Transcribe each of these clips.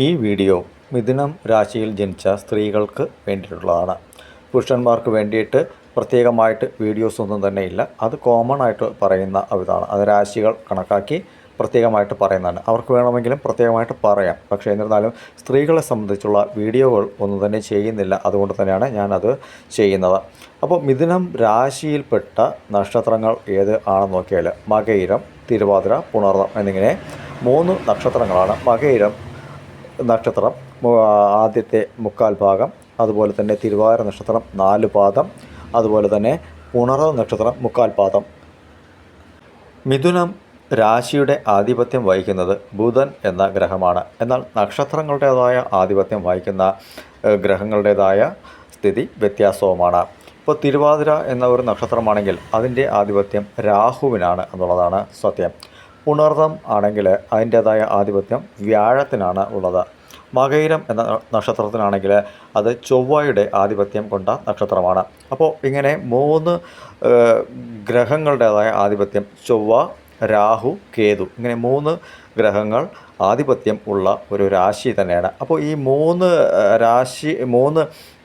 ഈ വീഡിയോ മിഥുനം രാശിയിൽ ജനിച്ച സ്ത്രീകൾക്ക് വേണ്ടിയിട്ടുള്ളതാണ്. പുരുഷന്മാർക്ക് വേണ്ടിയിട്ട് പ്രത്യേകമായിട്ട് വീഡിയോസ് ഒന്നും തന്നെ ഇല്ല. അത് കോമൺ ആയിട്ട് പറയുന്ന ഇതാണ്. അത് രാശികൾ കണക്കാക്കി പ്രത്യേകമായിട്ട് പറയുന്നതാണ്. അവർക്ക് വേണമെങ്കിലും പ്രത്യേകമായിട്ട് പറയാം. പക്ഷേ എന്നിരുന്നാലും സ്ത്രീകളെ സംബന്ധിച്ചുള്ള വീഡിയോകൾ ഒന്നും തന്നെ ചെയ്യുന്നില്ല. അതുകൊണ്ട് തന്നെയാണ് ഞാനത് ചെയ്യുന്നത്. അപ്പോൾ മിഥുനം രാശിയിൽപ്പെട്ട നക്ഷത്രങ്ങൾ ഏത് ആണെന്ന് നോക്കിയാൽ മകയിരം തിരുവാതിര പുണർന്നം എന്നിങ്ങനെ മൂന്ന് നക്ഷത്രങ്ങളാണ്. മകയിരം നക്ഷത്രം ആദ്യത്തെ മുക്കാൽ ഭാഗം അതുപോലെ തന്നെ തിരുവാര നക്ഷത്രം നാല് പാദം അതുപോലെ തന്നെ ഉണറ നക്ഷത്രം മുക്കാൽ പാദം. മിഥുനം രാശിയുടെ ആധിപത്യം വഹിക്കുന്നത് ബുധൻ എന്ന ഗ്രഹമാണ്. എന്നാൽ നക്ഷത്രങ്ങളുടേതായ ആധിപത്യം വഹിക്കുന്ന ഗ്രഹങ്ങളുടേതായ സ്ഥിതി വ്യത്യാസവുമാണ്. ഇപ്പോൾ തിരുവാതിര എന്ന ഒരു നക്ഷത്രമാണെങ്കിൽ അതിന്റെ ആധിപത്യം രാഹുവിനാണ് എന്നുള്ളതാണ് സത്യം. പുണർദം ആണെങ്കിൽ അതിന്റേതായ ആധിപത്യം വ്യാഴത്തിനാണ് ഉള്ളത്. മകയിരം എന്ന നക്ഷത്രത്തിനാണെങ്കിൽ അത് ചൊവ്വയുടെ ആധിപത്യം കൊണ്ട നക്ഷത്രമാണ്. അപ്പോൾ ഇങ്ങനെ മൂന്ന് ഗ്രഹങ്ങളുടേതായ ആധിപത്യം ചൊവ്വ രാഹു കേതു. ഇങ്ങനെ മൂന്ന് ഗ്രഹങ്ങൾ ആധിപത്യം ഉള്ള ഒരു രാശി തന്നെയാണ്. അപ്പോൾ ഈ മൂന്ന് രാശി മൂന്ന്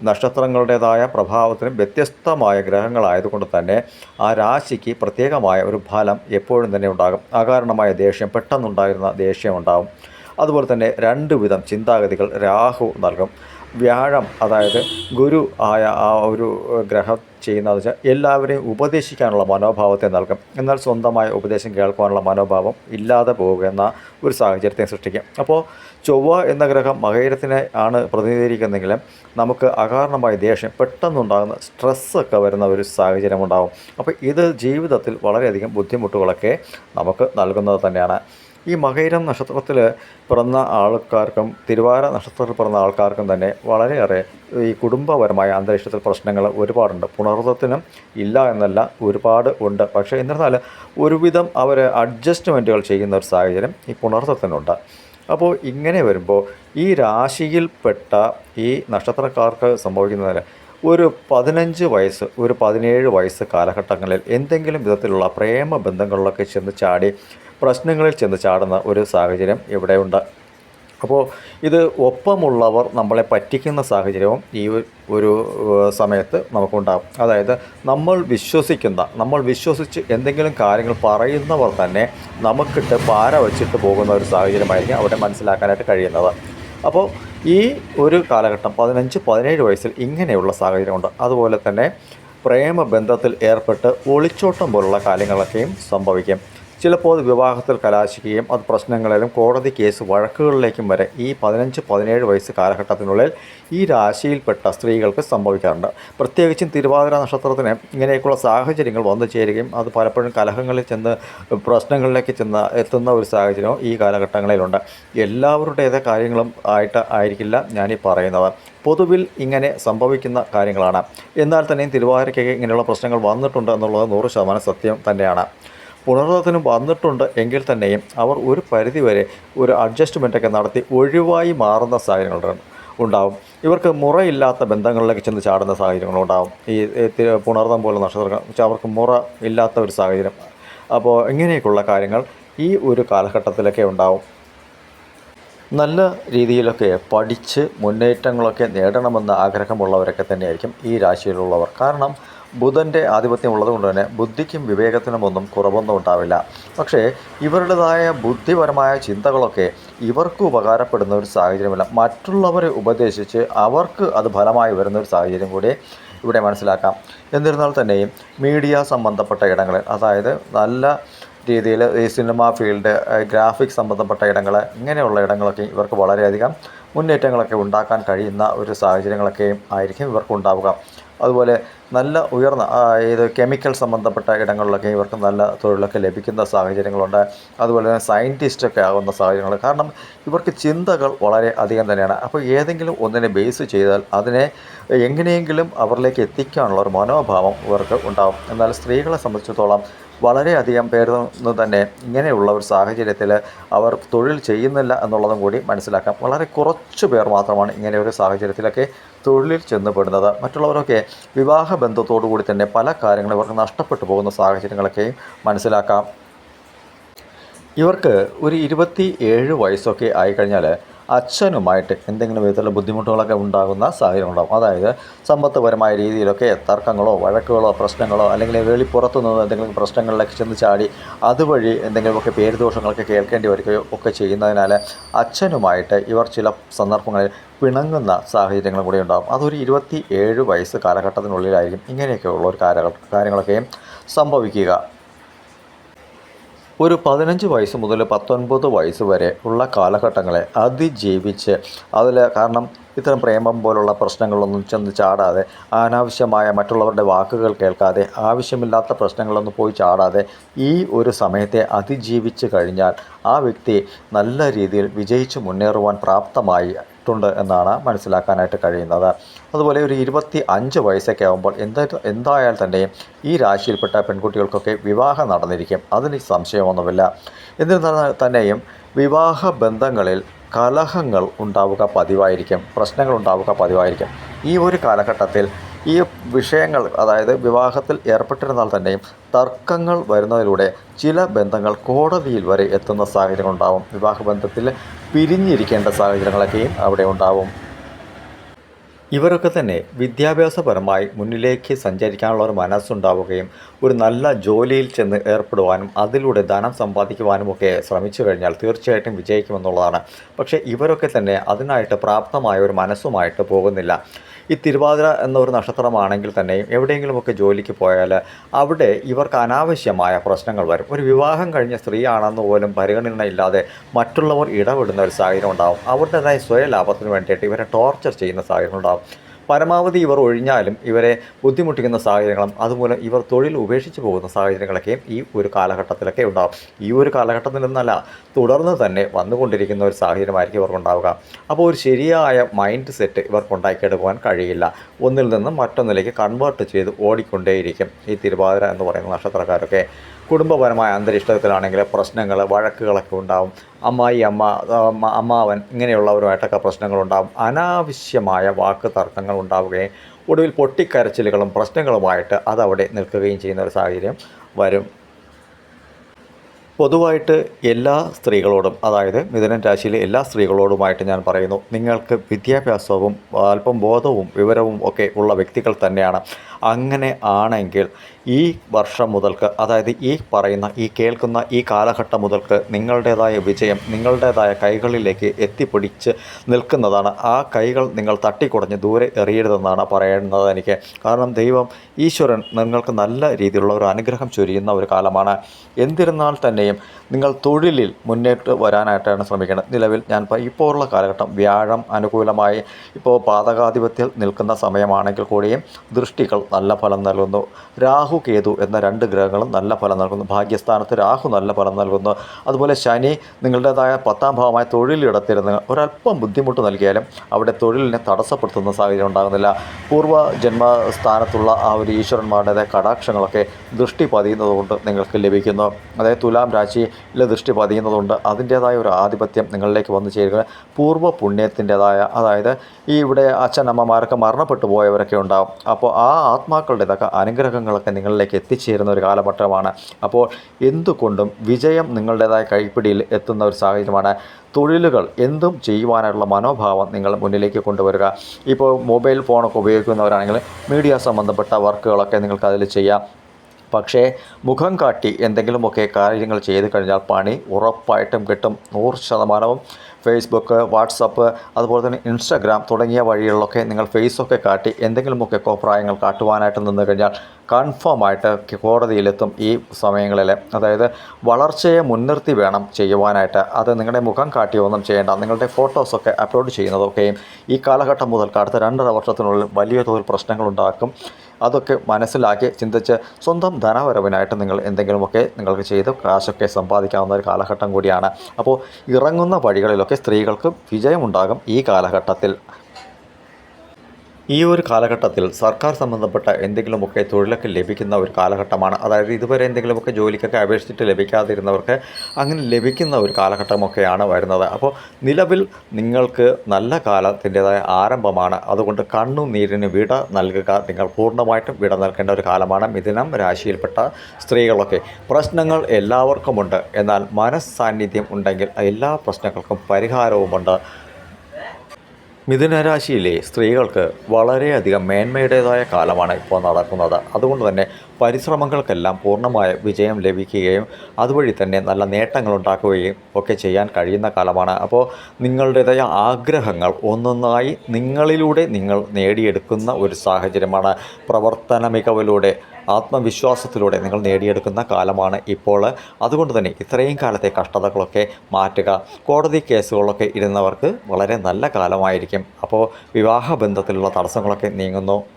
നക്ഷത്രങ്ങളുടേതായ പ്രഭാവത്തിനും വ്യത്യസ്തമായ ഗ്രഹങ്ങളായതുകൊണ്ട് തന്നെ ആ രാശിക്ക് പ്രത്യേകമായ ഒരു ഫലം എപ്പോഴും തന്നെ ഉണ്ടാകും. അകാരണമായ ദേഷ്യം പെട്ടെന്നുണ്ടായിരുന്ന ദേഷ്യം ഉണ്ടാകും അതുപോലെ തന്നെ രണ്ട് വിധം ചിന്താഗതികൾ രാഹു നൽകും. വ്യാഴം അതായത് ഗുരു ആയ ആ ഒരു ഗ്രഹം ചെയ്യുന്നതെന്ന് വെച്ചാൽ എല്ലാവരെയും ഉപദേശിക്കാനുള്ള മനോഭാവത്തെ നൽകും. എന്നാൽ സ്വന്തമായ ഉപദേശം കേൾക്കാനുള്ള മനോഭാവം ഇല്ലാതെ പോകുക എന്ന ഒരു സാഹചര്യത്തെ സൃഷ്ടിക്കും. അപ്പോൾ ചൊവ്വ എന്ന ഗ്രഹം മകയിരത്തിനെ ആണ് പ്രതിനിധീകരിക്കുന്നെങ്കിലും നമുക്ക് അകാരണമായ ദേഷ്യം പെട്ടെന്നുണ്ടാകുന്ന സ്ട്രെസ്സൊക്കെ വരുന്ന ഒരു സാഹചര്യം ഉണ്ടാകും അപ്പോൾ ഇത് ജീവിതത്തിൽ വളരെയധികം ബുദ്ധിമുട്ടുകളൊക്കെ നമുക്ക് നൽകുന്നത് തന്നെയാണ്. ഈ മകയിരം നക്ഷത്രത്തിൽ പിറന്ന ആൾക്കാർക്കും തിരുവാര നക്ഷത്രത്തിൽ പിറന്ന ആൾക്കാർക്കും തന്നെ വളരെയേറെ ഈ കുടുംബപരമായ അന്തരീക്ഷത്തിൽ പ്രശ്നങ്ങൾ ഒരുപാടുണ്ട്. പുണർത്തത്തിനും ഇല്ല എന്നല്ല ഒരുപാട് ഉണ്ട്. പക്ഷേ എന്നിരുന്നാലും ഒരുവിധം അവർ അഡ്ജസ്റ്റ്മെന്റുകൾ ചെയ്യുന്ന ഒരു സാഹചര്യം ഈ പുണർത്തത്തിനുണ്ട്. അപ്പോൾ ഇങ്ങനെ വരുമ്പോൾ ഈ രാശിയിൽപ്പെട്ട ഈ നക്ഷത്രക്കാർക്ക് സംഭവിക്കുന്നതിന് ഒരു പതിനഞ്ച് വയസ്സ് ഒരു പതിനേഴ് വയസ്സ് കാലഘട്ടങ്ങളിൽ എന്തെങ്കിലും വിധത്തിലുള്ള പ്രേമ ബന്ധങ്ങളിലൊക്കെ ചെന്ന് ചാടി പ്രശ്നങ്ങളിൽ ചെന്ന് ചാടുന്ന ഒരു സാഹചര്യം ഇവിടെയുണ്ട്. അപ്പോൾ ഇത് ഒപ്പമുള്ളവർ നമ്മളെ പറ്റിക്കുന്ന സാഹചര്യവും ഈ ഒരു സമയത്ത് നമുക്കുണ്ടാകും അതായത് നമ്മൾ വിശ്വസിക്കുന്ന നമ്മൾ വിശ്വസിച്ച് എന്തെങ്കിലും കാര്യങ്ങൾ പറയുന്നവർ തന്നെ നമുക്കിട്ട് പാര വച്ചിട്ട് പോകുന്ന ഒരു സാഹചര്യമായിരിക്കും അവിടെ മനസ്സിലാക്കാനായിട്ട് കഴിയുന്നത്. അപ്പോൾ ഈ ഒരു കാലഘട്ടം പതിനഞ്ച് പതിനേഴ് വയസ്സിൽ ഇങ്ങനെയുള്ള സാഹചര്യമുണ്ട്. അതുപോലെ തന്നെ പ്രേമബന്ധത്തിൽ ഏർപ്പെട്ട് ഒളിച്ചോട്ടം പോലുള്ള കാര്യങ്ങളൊക്കെയും സംഭവിക്കും. ചിലപ്പോൾ അത് വിവാഹത്തിൽ കലാശിക്കുകയും അത് പ്രശ്നങ്ങളിലും കോടതി കേസ് വഴക്കുകളിലേക്കും വരെ ഈ പതിനഞ്ച് പതിനേഴ് വയസ്സ് കാലഘട്ടത്തിനുള്ളിൽ ഈ രാശിയിൽപ്പെട്ട സ്ത്രീകൾക്ക് സംഭവിക്കാറുണ്ട്. പ്രത്യേകിച്ചും തിരുവാതിര നക്ഷത്രത്തിന് ഇങ്ങനെയൊക്കെയുള്ള സാഹചര്യങ്ങൾ വന്നു ചേരുകയും അത് പലപ്പോഴും കലഹങ്ങളിൽ ചെന്ന് പ്രശ്നങ്ങളിലേക്ക് ചെന്ന് എത്തുന്ന ഒരു സാഹചര്യവും ഈ കാലഘട്ടങ്ങളിലുണ്ട്. എല്ലാവരുടേത് കാര്യങ്ങളും ആയിട്ട് ആയിരിക്കില്ല ഞാനീ പറയുന്നത് പൊതുവിൽ ഇങ്ങനെ സംഭവിക്കുന്ന കാര്യങ്ങളാണ്. എന്നാൽ തന്നെയും തിരുവാതിരയ്ക്കൊക്കെ ഇങ്ങനെയുള്ള പ്രശ്നങ്ങൾ വന്നിട്ടുണ്ട് എന്നുള്ളത് നൂറ് ശതമാനം സത്യം തന്നെയാണ്. പുനർവതനം വന്നിട്ടുണ്ട് എങ്കിൽ തന്നെയും അവർ ഒരു പരിധിവരെ ഒരു അഡ്ജസ്റ്റ്മെന്റൊക്കെ നടത്തി ഒഴിവായി മാറുന്ന സാഹചര്യങ്ങളുണ്ട് ഉണ്ടാവും. ഇവർക്ക് മുറയില്ലാത്ത ബന്ധങ്ങളിലേക്ക് ചെന്ന് ചാടുന്ന സാഹചര്യങ്ങളുണ്ടാവും. ഈ പുണർതം പോലെ നക്ഷത്രങ്ങൾ അവർക്ക് മുറ ഇല്ലാത്ത ഒരു സാഹചര്യം. അപ്പോൾ ഇങ്ങനെയൊക്കെയുള്ള കാര്യങ്ങൾ ഈ ഒരു കാലഘട്ടത്തിലൊക്കെ ഉണ്ടാവും. നല്ല രീതിയിലൊക്കെ പഠിച്ച് മുന്നേറ്റങ്ങളൊക്കെ നേടണമെന്ന് ആഗ്രഹമുള്ളവരൊക്കെ തന്നെയായിരിക്കും ഈ രാശിയിലുള്ളവർ. കാരണം ബുധന്റെ ആധിപത്യം ഉള്ളതുകൊണ്ട് തന്നെ ബുദ്ധിക്കും വിവേകത്തിനും ഒന്നും കുറവൊന്നും ഉണ്ടാവില്ല. പക്ഷേ ഇവരുടേതായ ബുദ്ധിപരമായ ചിന്തകളൊക്കെ ഇവർക്ക് ഉപകാരപ്പെടുന്ന ഒരു സാഹചര്യമല്ല. മറ്റുള്ളവരെ ഉപദേശിച്ച് അവർക്ക് അത് ഫലമായി വരുന്ന ഒരു സാഹചര്യം കൂടി ഇവിടെ മനസ്സിലാക്കാം. എന്നിരുന്നാൽ തന്നെയും മീഡിയ സംബന്ധപ്പെട്ട ഇടങ്ങളിൽ അതായത് നല്ല രീതിയിൽ ഈ സിനിമ ഫീൽഡ് ഗ്രാഫിക്സ് സംബന്ധപ്പെട്ട ഇടങ്ങൾ ഇങ്ങനെയുള്ള ഇടങ്ങളൊക്കെ ഇവർക്ക് വളരെയധികം മുന്നേറ്റങ്ങളൊക്കെ ഉണ്ടാക്കാൻ കഴിയുന്ന ഒരു സാഹചര്യങ്ങളൊക്കെയും ആയിരിക്കും ഇവർക്ക് ഉണ്ടാവുക. അതുപോലെ നല്ല ഉയർന്ന ഇത് കെമിക്കൽ സംബന്ധപ്പെട്ട ഇടങ്ങളിലൊക്കെ ഇവർക്ക് നല്ല തൊഴിലൊക്കെ ലഭിക്കുന്ന സാഹചര്യങ്ങളുണ്ട്. അതുപോലെ തന്നെ സയന്റിസ്റ്റൊക്കെ ആകുന്ന സാഹചര്യങ്ങൾ കാരണം ഇവർക്ക് ചിന്തകൾ വളരെ അധികം തന്നെയാണ്. അപ്പോൾ ഏതെങ്കിലും ഒന്നിനെ ബേസ് ചെയ്താൽ അതിനെ എങ്ങനെയെങ്കിലും അവരിലേക്ക് എത്തിക്കാനുള്ള ഒരു മനോഭാവം ഇവർക്ക് ഉണ്ടാകും എന്നാൽ സ്ത്രീകളെ സംബന്ധിച്ചിടത്തോളം വളരെയധികം പേർ നിന്ന് തന്നെ ഇങ്ങനെയുള്ള ഒരു സാഹചര്യത്തിൽ അവർ തൊഴിൽ ചെയ്യുന്നില്ല എന്നുള്ളതും കൂടി മനസ്സിലാക്കാം. വളരെ കുറച്ച് പേർ മാത്രമാണ് ഇങ്ങനെ ഒരു സാഹചര്യത്തിലൊക്കെ തൊഴിലിൽ ചെന്നപ്പെടുന്നത് മറ്റുള്ളവരൊക്കെ വിവാഹ ബന്ധത്തോടു കൂടി തന്നെ പല കാര്യങ്ങളും ഇവർക്ക് നഷ്ടപ്പെട്ടു പോകുന്ന സാഹചര്യങ്ങളൊക്കെയും മനസ്സിലാക്കാം. ഇവർക്ക് ഒരു ഇരുപത്തി ഏഴ് വയസ്സൊക്കെ ആയിക്കഴിഞ്ഞാൽ അച്ഛനുമായിട്ട് എന്തെങ്കിലും വിധത്തിലുള്ള ബുദ്ധിമുട്ടുകളൊക്കെ ഉണ്ടാകുന്ന സാഹചര്യം ഉണ്ടാകും അതായത് സമ്പത്തപരമായ രീതിയിലൊക്കെ തർക്കങ്ങളോ വഴക്കുകളോ പ്രശ്നങ്ങളോ അല്ലെങ്കിൽ വെളിപ്പുറത്തു നിന്ന് എന്തെങ്കിലും പ്രശ്നങ്ങളിലൊക്കെ ചെന്ന് ചാടി അതുവഴി എന്തെങ്കിലുമൊക്കെ പേരുദോഷങ്ങളൊക്കെ കേൾക്കേണ്ടി വരികയോ ഒക്കെ ചെയ്യുന്നതിനാൽ അച്ഛനുമായിട്ട് ഇവർ ചില സന്ദർഭങ്ങളിൽ പിണങ്ങുന്ന സാഹചര്യങ്ങളും കൂടി ഉണ്ടാകും. അതൊരു ഇരുപത്തി ഏഴ് വയസ്സ് കാലഘട്ടത്തിനുള്ളിലായിരിക്കും ഇങ്ങനെയൊക്കെയുള്ള ഒരു കാര്യങ്ങളൊക്കെയും കാര്യങ്ങളൊക്കെ സംഭവിക്കുക. ഒരു പതിനഞ്ച് വയസ്സ് മുതൽ പത്തൊൻപത് വയസ്സ് വരെ ഉള്ള കാലഘട്ടങ്ങളെ അതിജീവിച്ച് അതിൽ കാരണം ഇത്തരം പ്രേമം പോലുള്ള പ്രശ്നങ്ങളൊന്നും ചെന്ന് ചാടാതെ അനാവശ്യമായ മറ്റുള്ളവരുടെ വാക്കുകൾ കേൾക്കാതെ ആവശ്യമില്ലാത്ത പ്രശ്നങ്ങളൊന്നും പോയി ചാടാതെ ഈ ഒരു സമയത്തെ അതിജീവിച്ച് കഴിഞ്ഞാൽ ആ വ്യക്തി നല്ല രീതിയിൽ വിജയിച്ച് മുന്നേറുവാൻ പ്രാപ്തമായി എന്നാണ് മനസ്സിലാക്കാനായിട്ട് കഴിയുന്നത്. അതുപോലെ ഒരു ഇരുപത്തി അഞ്ച് വയസ്സൊക്കെ ആകുമ്പോൾ എന്താ എന്തായാൽ തന്നെയും ഈ രാശിയിൽപ്പെട്ട പെൺകുട്ടികൾക്കൊക്കെ വിവാഹം നടന്നിരിക്കും. അതിന് സംശയമൊന്നുമില്ല. എന്നിരുന്നാൽ തന്നെയും വിവാഹ ബന്ധങ്ങളിൽ കലഹങ്ങൾ ഉണ്ടാവുക പതിവായിരിക്കും പ്രശ്നങ്ങൾ ഉണ്ടാവുക പതിവായിരിക്കും. ഈ ഒരു കാലഘട്ടത്തിൽ ഈ വിഷയങ്ങൾ അതായത് വിവാഹത്തിൽ ഏർപ്പെട്ടിരുന്നാൽ തന്നെയും തർക്കങ്ങൾ വരുന്നതിലൂടെ ചില ബന്ധങ്ങൾ കോടതിയിൽ വരെ എത്തുന്ന സാഹചര്യങ്ങളുണ്ടാവും. വിവാഹബന്ധത്തിൽ വിവാഹ പിരിഞ്ഞിരിക്കേണ്ട സാഹചര്യങ്ങളൊക്കെയും അവിടെ ഉണ്ടാവും. ഇവരൊക്കെ തന്നെ വിദ്യാഭ്യാസപരമായി മുന്നിലേക്ക് സഞ്ചരിക്കാനുള്ള ഒരു മനസ്സുണ്ടാവുകയും ഒരു നല്ല ജോലിയിൽ ചെന്ന് ഏർപ്പെടുവാനും അതിലൂടെ ധനം സമ്പാദിക്കുവാനും ഒക്കെ ശ്രമിച്ചു കഴിഞ്ഞാൽ തീർച്ചയായിട്ടും വിജയിക്കുമെന്നുള്ളതാണ്. പക്ഷേ ഇവരൊക്കെ തന്നെ അതിനായിട്ട് പ്രാപ്തമായ ഒരു മനസ്സുമായിട്ട് പോകുന്നില്ല. ഈ തിരുവാതിര എന്നൊരു നക്ഷത്രമാണെങ്കിൽ തന്നെയും എവിടെയെങ്കിലുമൊക്കെ ജോലിക്ക് പോയാൽ അവിടെ ഇവർക്ക് അനാവശ്യമായ പ്രശ്നങ്ങൾ വരും. ഒരു വിവാഹം കഴിഞ്ഞ സ്ത്രീയാണെന്ന് പോലും പരിഗണനയില്ലാതെ മറ്റുള്ളവർ ഇടപെടുന്ന ഒരു സാഹചര്യം ഉണ്ടാകും അവരുടേതായ സ്വയലാഭത്തിന് വേണ്ടിയിട്ട് ഇവരെ ടോർച്ചർ ചെയ്യുന്ന സാഹചര്യം ഉണ്ടാവും. പരമാവധി ഇവർ ഒഴിഞ്ഞാലും ഇവരെ ബുദ്ധിമുട്ടിക്കുന്ന സാഹചര്യങ്ങളും അതുപോലെ ഇവർ തൊഴിൽ ഉപേക്ഷിച്ച് പോകുന്ന സാഹചര്യങ്ങളൊക്കെയും ഈ ഒരു കാലഘട്ടത്തിലൊക്കെ ഉണ്ടാകും ഈ ഒരു കാലഘട്ടത്തിൽ നിന്നല്ല തുടർന്ന് തന്നെ വന്നുകൊണ്ടിരിക്കുന്ന ഒരു സാഹചര്യമായിരിക്കും ഇവർക്കുണ്ടാവുക. അപ്പോൾ ഒരു ശരിയായ മൈൻഡ് സെറ്റ് ഇവർക്ക് ഉണ്ടാക്കിയെടുക്കുവാൻ കഴിയില്ല. ഒന്നിൽ നിന്നും മറ്റൊന്നിലേക്ക് കൺവേർട്ട് ചെയ്ത് ഓടിക്കൊണ്ടേയിരിക്കും ഈ തിരുവാതിര എന്ന് പറയുന്ന നക്ഷത്രക്കാരൊക്കെ. കുടുംബപരമായ അന്തരീക്ഷത്തിലാണെങ്കിൽ പ്രശ്നങ്ങൾ വഴക്കുകളൊക്കെ ഉണ്ടാവും. അമ്മായി അമ്മ അമ്മ അമ്മാവൻ ഇങ്ങനെയുള്ളവരുമായിട്ടൊക്കെ പ്രശ്നങ്ങളുണ്ടാവും. അനാവശ്യമായ വാക്ക് തർക്കങ്ങൾ ഉണ്ടാവുകയും ഒടുവിൽ പൊട്ടിക്കരച്ചിലുകളും പ്രശ്നങ്ങളുമായിട്ട് അതവിടെ നിൽക്കുകയും ചെയ്യുന്ന ഒരു സാഹചര്യം വരും. പൊതുവായിട്ട് എല്ലാ സ്ത്രീകളോടും അതായത് മിഥുനൻ രാശിയിലെ എല്ലാ സ്ത്രീകളോടുമായിട്ട് ഞാൻ പറയുന്നു നിങ്ങൾക്ക് വിദ്യാഭ്യാസവും അല്പം ബോധവും വിവരവും ഒക്കെ ഉള്ള വ്യക്തികൾ തന്നെയാണ്. അങ്ങനെ ആണെങ്കിൽ ഈ വർഷം മുതൽക്ക് അതായത് ഈ പറയുന്ന ഈ കേൾക്കുന്ന ഈ കാലഘട്ടം മുതൽക്ക് നിങ്ങളുടേതായ വിജയം നിങ്ങളുടേതായ കൈകളിലേക്ക് എത്തിപ്പിടിച്ച് നിൽക്കുന്നതാണ്. ആ കൈകൾ നിങ്ങൾ തട്ടിക്കുടഞ്ഞ് ദൂരെ എറിയരുതെന്നാണ് പറയുന്നത് എനിക്ക്. കാരണം ദൈവം ഈശ്വരൻ നിങ്ങൾക്ക് നല്ല രീതിയിലുള്ള ഒരു അനുഗ്രഹം ചൊരിയുന്ന ഒരു കാലമാണ്. എന്നിരുന്നാൽ തന്നെയും നിങ്ങൾ തൊഴിലിൽ മുന്നേറ്റ് വരാനായിട്ടാണ് ശ്രമിക്കുന്നത്. നിലവിൽ ഞാൻ ഇപ്പോൾ ഉള്ള കാലഘട്ടം വ്യാഴം അനുകൂലമായി ഇപ്പോൾ പാതകാധിപത്യത്തിൽ നിൽക്കുന്ന സമയമാണെങ്കിൽ കൂടിയും ദൃഷ്ടികൾ നല്ല ഫലം നൽകുന്നു. രാഹു കേതു എന്ന രണ്ട് ഗ്രഹങ്ങളും നല്ല ഫലം നൽകുന്നു. ഭാഗ്യസ്ഥാനത്ത് രാഹു നല്ല ഫലം നൽകുന്നു. അതുപോലെ ശനി നിങ്ങളുടേതായ പത്താം ഭാവമായ തൊഴിലിടത്തിരുന്ന് ഒരല്പം ബുദ്ധിമുട്ട് നൽകിയാലും അവിടെ തൊഴിലിനെ തടസ്സപ്പെടുത്തുന്ന സാഹചര്യം ഉണ്ടാകുന്നില്ല. പൂർവ ജന്മസ്ഥാനത്തുള്ള ആ ഒരു ഈശ്വരന്മാരുടെ കടാക്ഷങ്ങളൊക്കെ ദൃഷ്ടി പതിയുന്നതുകൊണ്ട് നിങ്ങൾക്ക് ലഭിക്കുന്നു. അതായത് തുലാം രാശിയിൽ ദൃഷ്ടി പതിയുന്നതുകൊണ്ട് അതിന്റേതായ ഒരു ആധിപത്യം നിങ്ങളിലേക്ക് വന്നു ചേരുക പൂർവ പുണ്യത്തിന്റെതായ അതായത് ഈ ഇവിടെ അച്ഛനമ്മമാരൊക്കെ മരണപ്പെട്ടു പോയവരൊക്കെ ഉണ്ടാകും അപ്പോൾ ആ ആത്മാക്കളുടേതൊക്കെ അനുഗ്രഹങ്ങളൊക്കെ നിങ്ങളിലേക്ക് എത്തിച്ചേരുന്ന ഒരു കാലഘട്ടമാണ്. അപ്പോൾ എന്തുകൊണ്ടും വിജയം നിങ്ങളുടേതായ കൈപ്പിടിയിൽ എത്തുന്ന ഒരു സാഹചര്യമാണ്. തൊഴിലുകൾ എന്തും ചെയ്യുവാനായിട്ടുള്ള മനോഭാവം നിങ്ങൾ മുന്നിലേക്ക് കൊണ്ടുവരിക. ഇപ്പോൾ മൊബൈൽ ഫോണൊക്കെ ഉപയോഗിക്കുന്നവരാണെങ്കിൽ മീഡിയ സംബന്ധപ്പെട്ട വർക്കുകളൊക്കെ നിങ്ങൾക്ക് അതിൽ ചെയ്യാം. പക്ഷേ മുഖം കാട്ടി എന്തെങ്കിലുമൊക്കെ കാര്യങ്ങൾ ചെയ്ത് കഴിഞ്ഞാൽ പണി ഉറപ്പായിട്ടും കിട്ടും. നൂറ് ശതമാനവും ഫേസ്ബുക്ക് വാട്സപ്പ് അതുപോലെ തന്നെ ഇൻസ്റ്റാഗ്രാം തുടങ്ങിയ വഴികളിലൊക്കെ നിങ്ങൾ ഫേസൊക്കെ കാട്ടി എന്തെങ്കിലുമൊക്കെ കോപ്രായങ്ങൾ കാട്ടുവാനായിട്ട് നിന്ന് കഴിഞ്ഞാൽ കൺഫേമായിട്ട് കോടതിയിലെത്തും ഈ സമയങ്ങളിൽ അതായത് വളർച്ചയെ മുൻനിർത്തി വേണം ചെയ്യുവാനായിട്ട്. അത് നിങ്ങളുടെ മുഖം കാട്ടിയൊന്നും ചെയ്യേണ്ട. നിങ്ങളുടെ ഫോട്ടോസൊക്കെ അപ്ലോഡ് ചെയ്യുന്നതൊക്കെയും ഈ കാലഘട്ടം മുതൽ അടുത്ത രണ്ടര വർഷത്തിനുള്ളിൽ വലിയ തോതിൽ പ്രശ്നങ്ങളുണ്ടാക്കും. അതൊക്കെ മനസ്സിലാക്കി ചിന്തിച്ച് സ്വന്തം ധനപരവിനായിട്ട് നിങ്ങൾ എന്തെങ്കിലുമൊക്കെ നിങ്ങൾക്ക് ചെയ്ത് കാശൊക്കെ സമ്പാദിക്കാവുന്ന ഒരു കാലഘട്ടം കൂടിയാണ്. അപ്പോൾ ഇറങ്ങുന്ന വഴികളിലൊക്കെ സ്ത്രീകൾക്ക് വിജയമുണ്ടാകും ഈ കാലഘട്ടത്തിൽ. ഈ ഒരു കാലഘട്ടത്തിൽ സർക്കാർ സംബന്ധപ്പെട്ട എന്തെങ്കിലുമൊക്കെ തൊഴിലൊക്കെ ലഭിക്കുന്ന ഒരു കാലഘട്ടമാണ്. അതായത് ഇതുവരെ എന്തെങ്കിലുമൊക്കെ ജോലിക്കൊക്കെ അപേക്ഷിച്ചിട്ട് ലഭിക്കാതിരുന്നവർക്ക് അങ്ങനെ ലഭിക്കുന്ന ഒരു കാലഘട്ടമൊക്കെയാണ് വരുന്നത്. അപ്പോൾ നിലവിൽ നിങ്ങൾക്ക് നല്ല കാലത്തിന്റെതായ ആരംഭമാണ്. അതുകൊണ്ട് കണ്ണുനീരിന് വിട നൽകുക നിങ്ങൾ പൂർണമായിട്ടും വിട നൽകേണ്ട ഒരു കാലമാണ് മിഥുനം രാശിയിൽപ്പെട്ട സ്ത്രീകളൊക്കെ. പ്രശ്നങ്ങൾ എല്ലാവർക്കുമുണ്ട്. എന്നാൽ മനസ്സാന്നിധ്യം ഉണ്ടെങ്കിൽ എല്ലാ പ്രശ്നങ്ങൾക്കും പരിഹാരവുമുണ്ട്. മിഥുനരാശിയിലെ സ്ത്രീകൾക്ക് വളരെയധികം മേന്മയുടേതായ കാലമാണ് ഇപ്പോൾ നടക്കുന്നത്. അതുകൊണ്ട് തന്നെ പരിശ്രമങ്ങൾക്കെല്ലാം പൂർണമായ വിജയം ലഭിക്കുകയും അതുവഴി തന്നെ നല്ല നേട്ടങ്ങൾ ഉണ്ടാക്കുകയും ഒക്കെ ചെയ്യാൻ കഴിയുന്ന കാലമാണ്. അപ്പോൾ നിങ്ങളുടേതായ ആഗ്രഹങ്ങൾ ഒന്നൊന്നായി നിങ്ങളിലൂടെ നിങ്ങൾ നേടിയെടുക്കുന്ന ഒരു സാഹചര്യമാണ്. പ്രവർത്തന മികവിലൂടെ ആത്മവിശ്വാസത്തിലൂടെ നിങ്ങൾ നേടിയെടുക്കുന്ന കാലമാണ് ഇപ്പോൾ. അതുകൊണ്ട് തന്നെ ഇത്രയും കാലത്തെ കഷ്ടതകളൊക്കെ മാറ്റുക. കോടതി കേസുകളൊക്കെ ഇരുന്നവർക്ക് വളരെ നല്ല കാലമായിരിക്കും. അപ്പോൾ വിവാഹ ബന്ധത്തിലുള്ള തടസ്സങ്ങളൊക്കെ നീങ്ങുന്നു.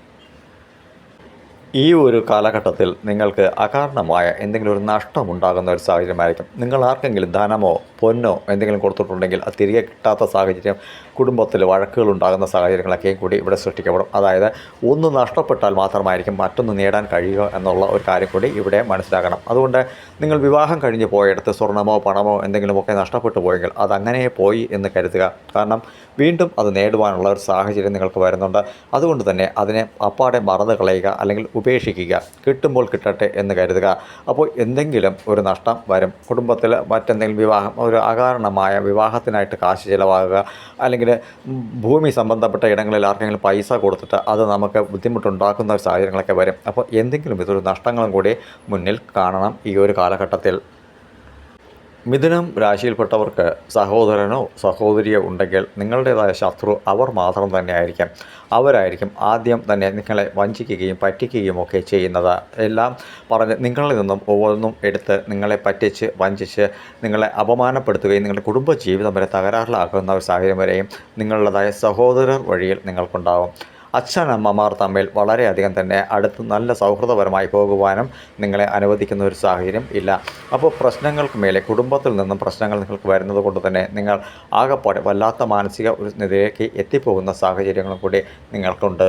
ഈ ഒരു കാലഘട്ടത്തിൽ നിങ്ങൾക്ക് അകാരണമായ എന്തെങ്കിലും ഒരു നഷ്ടം ഉണ്ടാകുന്ന ഒരു സാഹചര്യമായിരിക്കും. നിങ്ങൾ ആർക്കെങ്കിലും ധനമോ പൊന്നോ എന്തെങ്കിലും കൊടുത്തിട്ടുണ്ടെങ്കിൽ അത് തിരികെ കിട്ടാത്ത സാഹചര്യം കുടുംബത്തിൽ വഴക്കുകൾ ഉണ്ടാകുന്ന സാഹചര്യങ്ങളൊക്കെയും കൂടി ഇവിടെ സൃഷ്ടിക്കപ്പെടും. അതായത് ഒന്ന് നഷ്ടപ്പെട്ടാൽ മാത്രമായിരിക്കും മറ്റൊന്ന് നേടാൻ കഴിയുക എന്നുള്ള ഒരു കാര്യം കൂടി ഇവിടെ മനസ്സിലാക്കണം. അതുകൊണ്ട് നിങ്ങൾ വിവാഹം കഴിഞ്ഞ് പോയെടുത്ത് സ്വർണമോ പണമോ എന്തെങ്കിലുമൊക്കെ നഷ്ടപ്പെട്ടു പോയെങ്കിൽ അതങ്ങനെ പോയി എന്ന് കരുതുക. കാരണം വീണ്ടും അത് നേടുവാനുള്ള ഒരു സാഹചര്യം നിങ്ങൾക്ക് വരുന്നുണ്ട്. അതുകൊണ്ട് തന്നെ അതിനെ അപ്പാടെ മറന്നു കളയുക അല്ലെങ്കിൽ ഉപേക്ഷിക്കുക. കിട്ടുമ്പോൾ കിട്ടട്ടെ എന്ന് കരുതുക. അപ്പോൾ എന്തെങ്കിലും ഒരു നഷ്ടം വരും. കുടുംബത്തിൽ മറ്റെന്തെങ്കിലും വിവാഹം ഒരു അകാരണമായ വിവാഹത്തിനായിട്ട് കാശ് ചിലവാകുക അല്ലെങ്കിൽ ഭൂമി സംബന്ധപ്പെട്ട ഇടങ്ങളിൽ ആർക്കെങ്കിലും പൈസ കൊടുത്തിട്ട് അത് നമുക്ക് ബുദ്ധിമുട്ടുണ്ടാക്കുന്ന സാഹചര്യങ്ങളൊക്കെ വരും. അപ്പോൾ എന്തെങ്കിലും ഇതൊരു നഷ്ടങ്ങളും കൂടി മുന്നിൽ കാണണം ഈ ഒരു കാലഘട്ടത്തിൽ. മിഥുനം രാശിയിൽപ്പെട്ടവർക്ക് സഹോദരനോ സഹോദരിയോ ഉണ്ടെങ്കിൽ നിങ്ങളുടേതായ ശത്രു അവർ മാത്രം തന്നെ ആയിരിക്കും അവരായിരിക്കും ആദ്യം തന്നെ നിങ്ങളെ വഞ്ചിക്കുകയും പറ്റിക്കുകയും ഒക്കെ ചെയ്യുന്നത്. എല്ലാം പറഞ്ഞ് നിങ്ങളിൽ നിന്നും ഓരോന്നും എടുത്ത് നിങ്ങളെ പറ്റിച്ച് വഞ്ചിച്ച് നിങ്ങളെ അപമാനപ്പെടുത്തുകയും നിങ്ങളുടെ കുടുംബജീവിതം വരെ തകരാറിലാക്കുന്ന ഒരു സാഹചര്യം വരെയും നിങ്ങളുടേതായ സഹോദരർ വഴിയിൽ നിങ്ങൾക്കുണ്ടാവും. അച്ഛനമ്മമാർ തമ്മിൽ വളരെയധികം തന്നെ അടുത്ത് നല്ല സൗഹൃദപരമായി പോകുവാനും നിങ്ങളെ അനുവദിക്കുന്ന ഒരു സാഹചര്യം ഇല്ല. അപ്പോൾ പ്രശ്നങ്ങൾക്ക് മേലെ കുടുംബത്തിൽ നിന്നും പ്രശ്നങ്ങൾ നിങ്ങൾക്ക് വരുന്നത് കൊണ്ട് തന്നെ നിങ്ങൾ ആകെപ്പാടെ വല്ലാത്ത മാനസിക ഒരു നിലയിലേക്ക് എത്തിപ്പോകുന്ന സാഹചര്യങ്ങളും കൂടി നിങ്ങൾക്കുണ്ട്.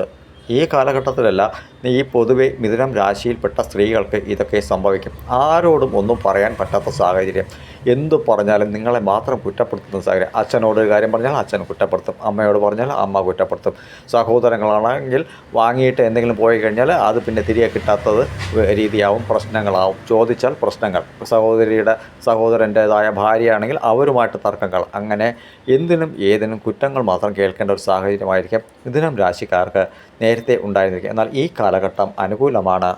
ഈ കാലഘട്ടത്തിലല്ല ഈ പൊതുവെ മിഥുനം രാശിയിൽപ്പെട്ട സ്ത്രീകൾക്ക് ഇതൊക്കെ സംഭവിക്കും. ആരോടും ഒന്നും പറയാൻ പറ്റാത്ത സാഹചര്യം. എന്തു പറഞ്ഞാലും നിങ്ങളെ മാത്രം കുറ്റപ്പെടുത്തുന്ന സാഹചര്യം. അച്ഛനോട് ഒരു കാര്യം പറഞ്ഞാൽ അച്ഛൻ കുറ്റപ്പെടുത്തും. അമ്മയോട് പറഞ്ഞാൽ അമ്മ കുറ്റപ്പെടുത്തും. സഹോദരങ്ങളാണെങ്കിൽ വാങ്ങിയിട്ട് എന്തെങ്കിലും പോയി കഴിഞ്ഞാൽ അത് പിന്നെ തിരികെ കിട്ടാത്തത് രീതിയാവും പ്രശ്നങ്ങളാവും. ചോദിച്ചാൽ പ്രശ്നങ്ങൾ. സഹോദരിയുടെ സഹോദരന്റേതായ ഭാര്യയാണെങ്കിൽ അവരുമായിട്ട് തർക്കങ്ങൾ. അങ്ങനെ എന്തിനും ഏതിനും കുറ്റങ്ങൾ മാത്രം കേൾക്കേണ്ട ഒരു സാഹചര്യമായിരിക്കും മിഥുനം രാശിക്കാർക്ക് നേരത്തെ ഉണ്ടായിരുന്നിരിക്കും എന്നാൽ ഈ കാലഘട്ടം അനുകൂലമാണ്.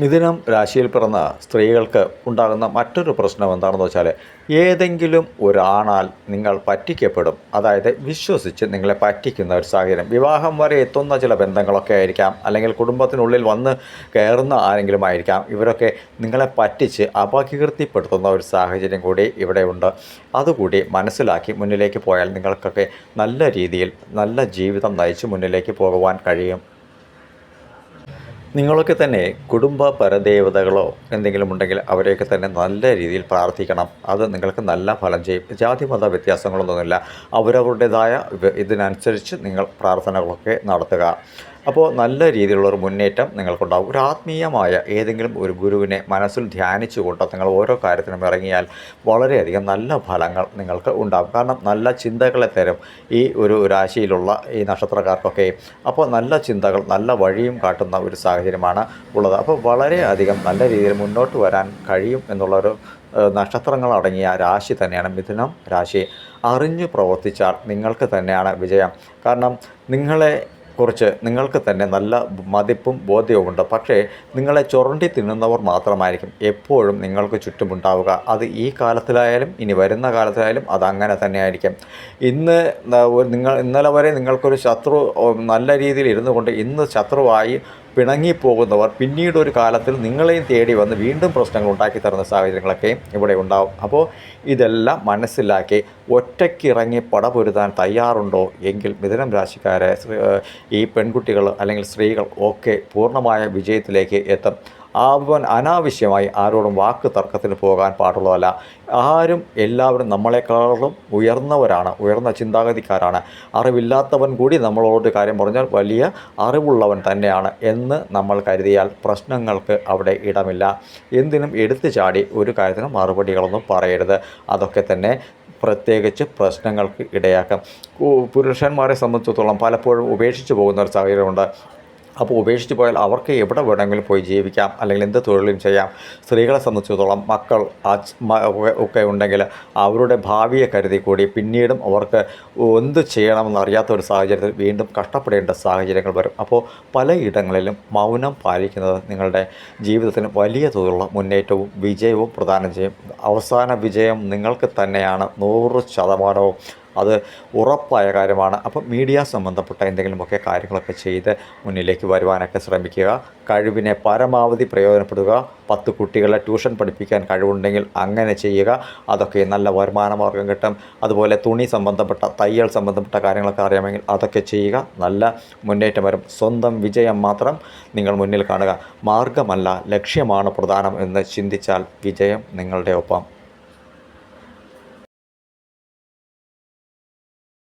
മിഥുനം രാശിയിൽ പിറന്ന സ്ത്രീകൾക്ക് ഉണ്ടാകുന്ന മറ്റൊരു പ്രശ്നം എന്താണെന്ന് വെച്ചാൽ ഏതെങ്കിലും ഒരാണാൽ നിങ്ങൾ പറ്റിക്കപ്പെടും. അതായത് വിശ്വസിച്ച് നിങ്ങളെ പറ്റിക്കുന്ന ഒരു സാഹചര്യം. വിവാഹം വരെ എത്തുന്ന ചില ബന്ധങ്ങളൊക്കെ ആയിരിക്കാം. അല്ലെങ്കിൽ കുടുംബത്തിനുള്ളിൽ വന്ന് കയറുന്ന ആരെങ്കിലും ആയിരിക്കാം. ഇവരൊക്കെ നിങ്ങളെ പറ്റിച്ച് അപകീർത്തിപ്പെടുത്തുന്ന ഒരു സാഹചര്യം കൂടി ഇവിടെ ഉണ്ട്. അതുകൂടി മനസ്സിലാക്കി മുന്നിലേക്ക് പോയാൽ നിങ്ങൾക്കൊക്കെ നല്ല രീതിയിൽ നല്ല ജീവിതം നയിച്ച് മുന്നിലേക്ക് പോകുവാൻ കഴിയും. നിങ്ങളൊക്കെ തന്നെ കുടുംബ പരദേവതകളോ എന്തെങ്കിലും ഉണ്ടെങ്കിൽ അവരെയൊക്കെ തന്നെ നല്ല രീതിയിൽ പ്രാർത്ഥിക്കണം. അത് നിങ്ങൾക്ക് നല്ല ഫലം ചെയ്യും. ജാതി മത വ്യത്യാസങ്ങളൊന്നുമില്ല. അവരവരുടേതായ ഇതിനനുസരിച്ച് നിങ്ങൾ പ്രാർത്ഥനകളൊക്കെ നടത്തുക. അപ്പോൾ നല്ല രീതിയിലുള്ള ഒരു മുന്നേറ്റം നിങ്ങൾക്കുണ്ടാകും. ഒരു ആത്മീയമായ ഏതെങ്കിലും ഒരു ഗുരുവിനെ മനസ്സിൽ ധ്യാനിച്ചുകൊണ്ട് നിങ്ങൾ ഓരോ കാര്യത്തിനും ഇറങ്ങിയാൽ വളരെയധികം നല്ല ഫലങ്ങൾ നിങ്ങൾക്ക് ഉണ്ടാകും. കാരണം നല്ല ചിന്തകളെ തരും ഈ ഒരു രാശിയിലുള്ള ഈ നക്ഷത്രക്കാർക്കൊക്കെ. അപ്പോൾ നല്ല ചിന്തകൾ നല്ല വഴിയും കാട്ടുന്ന ഒരു സാഹചര്യമാണ് ഉള്ളത്. അപ്പോൾ വളരെയധികം നല്ല രീതിയിൽ മുന്നോട്ട് വരാൻ കഴിയും എന്നുള്ളൊരു നക്ഷത്രങ്ങൾ അടങ്ങിയ രാശി തന്നെയാണ് മിഥുനം രാശി. അറിഞ്ഞു പ്രവർത്തിച്ചാൽ നിങ്ങൾക്ക് തന്നെയാണ് വിജയം. കാരണം നിങ്ങളെ കുറിച്ച് നിങ്ങൾക്ക് തന്നെ നല്ല മതിപ്പും ബോധ്യവുമുണ്ട് പക്ഷേ നിങ്ങളെ ചുരണ്ടി തിന്നുന്നവർ മാത്രമായിരിക്കും എപ്പോഴും നിങ്ങൾക്ക് ചുറ്റുമുണ്ടാവുക. അത് ഈ കാലത്തിലായാലും ഇനി വരുന്ന കാലത്തിലായാലും അത് അങ്ങനെ തന്നെയായിരിക്കും. ഇന്ന് നിങ്ങൾ ഇന്നലെ വരെ നിങ്ങൾക്കൊരു ശത്രു നല്ല രീതിയിൽ ഇരുന്നു കൊണ്ട് ഇന്ന് ശത്രുവായി പിണങ്ങിപ്പോകുന്നവർ പിന്നീട് ഒരു കാലത്തിൽ നിങ്ങളെയും തേടി വന്ന് വീണ്ടും പ്രശ്നങ്ങൾ ഉണ്ടാക്കി തരുന്ന സാഹചര്യങ്ങളൊക്കെ ഇവിടെ ഉണ്ടാവും. അപ്പോൾ ഇതെല്ലാം മനസ്സിലാക്കി ഒറ്റയ്ക്കിറങ്ങി പടപൊരുതാൻ തയ്യാറുണ്ടോ എങ്കിൽ മിഥുനം രാശിക്കാരെ ഈ പെൺകുട്ടികൾ അല്ലെങ്കിൽ സ്ത്രീകൾ ഒക്കെ പൂർണമായ വിജയത്തിലേക്ക് എത്തും. അവൻ അനാവശ്യമായി ആരോടും വാക്ക് തർക്കത്തിന് പോകാൻ പാടുള്ളതല്ല. ആരും എല്ലാവരും നമ്മളെക്കാളും ഉയർന്നവരാണ് ഉയർന്ന ചിന്താഗതിക്കാരാണ്. അറിവില്ലാത്തവൻ കൂടി നമ്മളോട് കാര്യം പറഞ്ഞാൽ വലിയ അറിവുള്ളവൻ തന്നെയാണ് എന്ന് നമ്മൾ കരുതിയാൽ പ്രശ്നങ്ങൾക്ക് അവിടെ ഇടമില്ല. എന്തിനും എടുത്തു ചാടി ഒരു കാര്യത്തിനും മറുപടികളൊന്നും പറയരുത്. അതൊക്കെ തന്നെ പ്രത്യേകിച്ച് പ്രശ്നങ്ങൾക്ക് ഇടയാക്കാം. പുരുഷന്മാരെ സംബന്ധിച്ചിടത്തോളം പലപ്പോഴും ഉപേക്ഷിച്ച് പോകുന്ന ഒരു സാഹചര്യമുണ്ട്. അപ്പോൾ ഉപേക്ഷിച്ച് പോയാൽ അവർക്ക് എവിടെ വേണമെങ്കിലും പോയി ജീവിക്കാം അല്ലെങ്കിൽ എന്ത് തൊഴിലും ചെയ്യാം. സ്ത്രീകളെ സംബന്ധിച്ചിടത്തോളം മക്കൾ ഒക്കെ ഉണ്ടെങ്കിൽ അവരുടെ ഭാവിയെ കരുതി കൂടി പിന്നീടും അവർക്ക് എന്ത് ചെയ്യണമെന്ന് അറിയാത്ത ഒരു സാഹചര്യത്തിൽ വീണ്ടും കഷ്ടപ്പെടേണ്ട സാഹചര്യങ്ങൾ വരും. അപ്പോൾ പലയിടങ്ങളിലും മൗനം പാലിക്കുന്നത് നിങ്ങളുടെ ജീവിതത്തിന് വലിയ തോതിലുള്ള മുന്നേറ്റവും വിജയവും പ്രദാനം ചെയ്യും. അവസാന വിജയം നിങ്ങൾക്ക് തന്നെയാണ്. നൂറ് ശതമാനവും അത് ഉറപ്പായ കാര്യമാണ്. അപ്പം മീഡിയ സംബന്ധപ്പെട്ട എന്തെങ്കിലുമൊക്കെ കാര്യങ്ങളൊക്കെ ചെയ്ത് മുന്നിലേക്ക് വരുവാനൊക്കെ ശ്രമിക്കുക. കഴിവിനെ പരമാവധി പ്രയോജനപ്പെടുക പത്ത് കുട്ടികളെ ട്യൂഷൻ പഠിപ്പിക്കാൻ കഴിവുണ്ടെങ്കിൽ അങ്ങനെ ചെയ്യുക. അതൊക്കെ നല്ല വരുമാന മാർഗം കിട്ടും. അതുപോലെ തുണി സംബന്ധപ്പെട്ട തയ്യൽ സംബന്ധപ്പെട്ട കാര്യങ്ങളൊക്കെ അറിയാമെങ്കിൽ അതൊക്കെ ചെയ്യുക. നല്ല മുന്നേറ്റം വരും. സ്വന്തം വിജയം മാത്രം നിങ്ങൾ മുന്നിൽ കാണുക. മാർഗമല്ല ലക്ഷ്യമാണ് പ്രധാനം എന്ന് ചിന്തിച്ചാൽ വിജയം നിങ്ങളുടെ ഒപ്പം